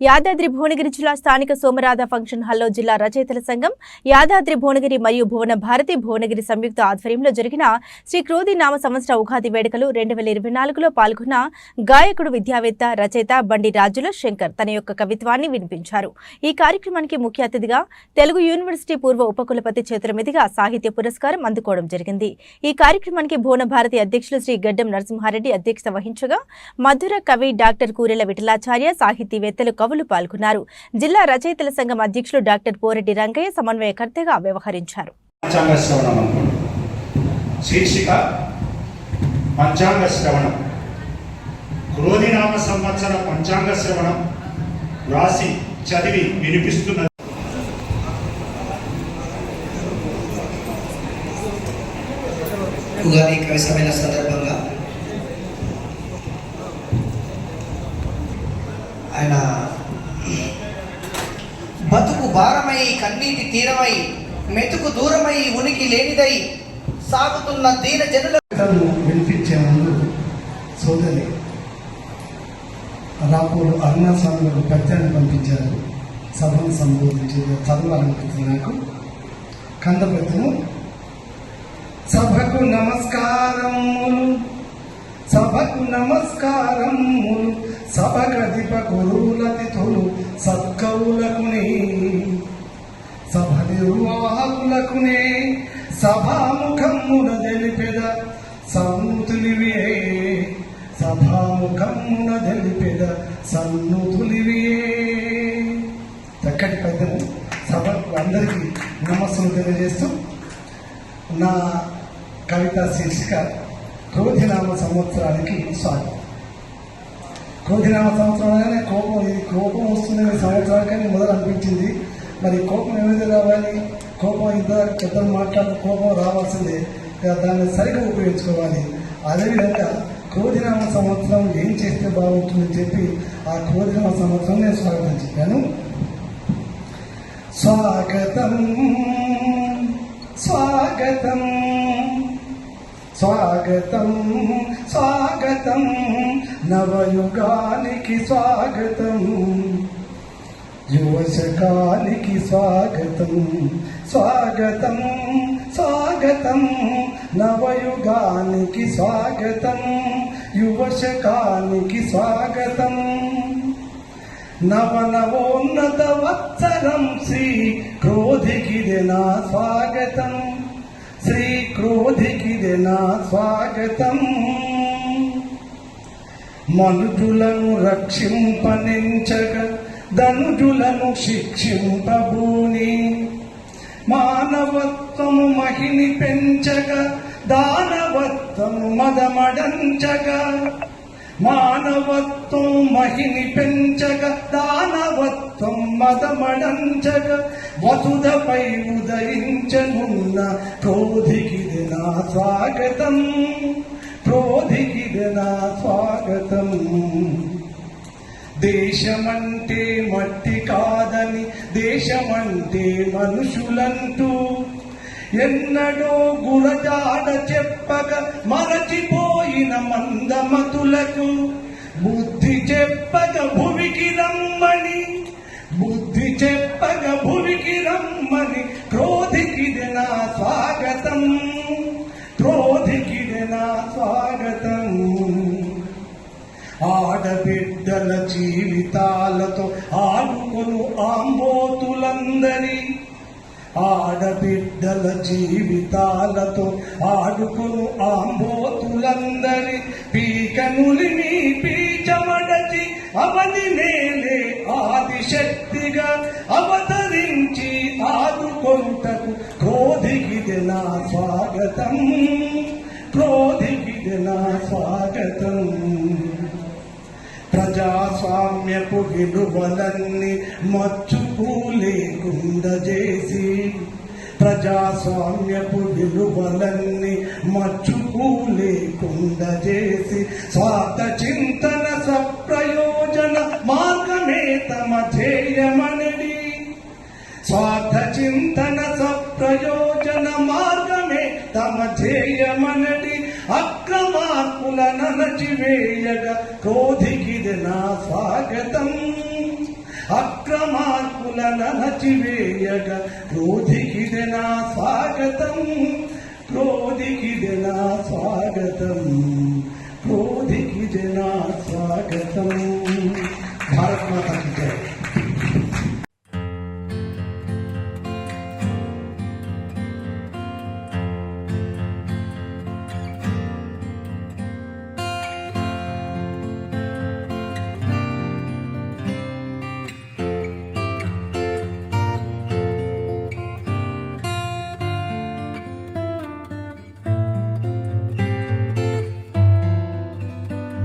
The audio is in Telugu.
యాదాద్రి భువనగిరి జిల్లా స్థానిక సోమరాధ ఫంక్షన్ హాల్లో జిల్లా రచయితల సంఘం యాదాద్రి భువనగిరి మరియు భువన భారతి భువనగిరి సంయుక్త ఆధ్వర్యంలో జరిగిన శ్రీ క్రోధి నామ సంవత్సర ఉగాది వేడుకలు రెండు వేల ఇరవై నాలుగులో పాల్గొన్న గాయకుడు విద్యావేత్త రచయిత బండి రాజుల శంకర్ తన యొక్క కవిత్వాన్ని వినిపించారు. ఈ కార్యక్రమానికి ముఖ్య అతిథిగా తెలుగు యూనివర్సిటీ పూర్వ ఉపకులపతి చేతుల మీదుగా సాహిత్య పురస్కారం అందుకోవడం జరిగింది. ఈ కార్యక్రమానికి భువన భారతి అధ్యక్షులు శ్రీ గడ్డం నరసింహారెడ్డి అధ్యక్షత వహించగా మధుర కవి డాక్టర్ కూరెల విఠలాచార్య సాహితీవేత్తలు కవులు పాల్గొన్నారు. జిల్లా రచయితల సంఘం అధ్యక్షులు డాక్టర్ పోరెడ్డి రంగయ్య సమన్వయకర్తగా వ్యవహరించారు. పంచాంగ శ్రవణం అనుకోండి శీర్షిక పంచాంగ శ్రవణం. క్రోధినామ సంవత్సర పంచాంగ శ్రవణం రాసి చదివి వినిపిస్తున్న ఉగాది కవి సమ్మెళన బతుకు కన్నీటి తీరమై మెతుకు దూరమై ఉనికి లేనిదై సాగుతున్న దీన జనుల వినిపించే ముందు సోదరి రాపూరు అరుణాస్వామి గారు పెద్దని పంపించారు. సభను సంబోధించి చదవాలనుకుంటుంది నాకు. కందపద్యము. సభకు నమస్కారములు. సభకు నమస్కారములు. గదిప గురువులతిథులు సత్కవులకుని సభ సభాముఖమున తెలిపెద సన్నుతులివే. సభాముఖమున తెలిపెద సన్నుతులివే. చక్కటి పెద్దలు సభకు అందరికీ నమస్సులు తెలియజేస్తూ నా కవిత శీర్షిక క్రోధినామ సంవత్సరానికి స్వాగతం. క్రోధినామ సంవత్సరం అనగానే కోపం ఇది కోపం వస్తుంది సంవత్సరానికి మొదలు అనిపించింది మరి కోపం ఏమైతే రావాలి? కోపం ఇద్దరు పెద్దలు మాట్లాడిన కోపం రావాల్సిందే. దాన్ని సరిగా ఉపయోగించుకోవాలి. అదేవిధంగా క్రోధినామ సంవత్సరం ఏం చేస్తే బాగుంటుందని చెప్పి ఆ క్రోధినామ సంవత్సరం నేను స్వాగతం చెప్పాను. స్వాగతం. స్వాగతం. స్వాగతం. స్వాగతం. నవయుగానికి స్వాగతం. యువశకానికి స్వాగతం. స్వాగతం స్వాగతం. నవయుగానికి స్వాగతం. యువశకానికి స్వాగతం. నవనవోన్నత వత్సరం శ్రీ క్రోధికిదే నా స్వాగతం. శ్రీ క్రోధికిదే నా స్వాగతం. మనుజులను రక్షింపనించగ ధనుజులను శిక్షింపబూని మానవత్వము మహిని పెంచగ దానవత్వము మదమడంచగా మానవత్వం మహిని పెంచగ దానవత్వం మదమడంచగ వసుధపై ఉదయించనున్న క్రోధికిది నా స్వాగతం. క్రోధికిది నా స్వాగతం. దేశమంటే మట్టి కాదని దేశమంటే మనుషులంటూ ఎన్నడో గురజాడ చెప్పక మరచిపోయిన మందమతులకు బుద్ధి చెప్పక భువికి రమ్మని బుద్ధి చెప్పక భువికి రమ్మని క్రోధికిది నా స్వాగతం క్రోధికిది నా స్వాగతం. ఆడబిడ్డల జీవితాలతో ఆనుకొను ఆంబోతులందరి. ఆడబిడ్డల జీవితాలతో ఆడుకొను ఆంబోతులందరి. పీకనులిని పీచమడచి అవని నేనే ఆదిశక్తిగా అవతరించి ఆదుకొంటకు క్రోధికిది నా స్వాగతం. క్రోధికిది నా స్వాగతం. ప్రజాస్వామ్యపు విలువలన్నీ మచ్చుకూలేకుండజేసి ప్రజాస్వామ్యపు విలువలన్నీ మచ్చుకూలేకుండజేసి స్వార్థ చింత అక్రమార్పుల ననచివేయగా నా స్వాగతం. అక్రమార్కుల నచివేయగ క్రోధికిదే నా స్వాగతం. క్రోధికిదే నా స్వాగతం. క్రోధికిదే నా స్వాగతం. భారత్ మాతకి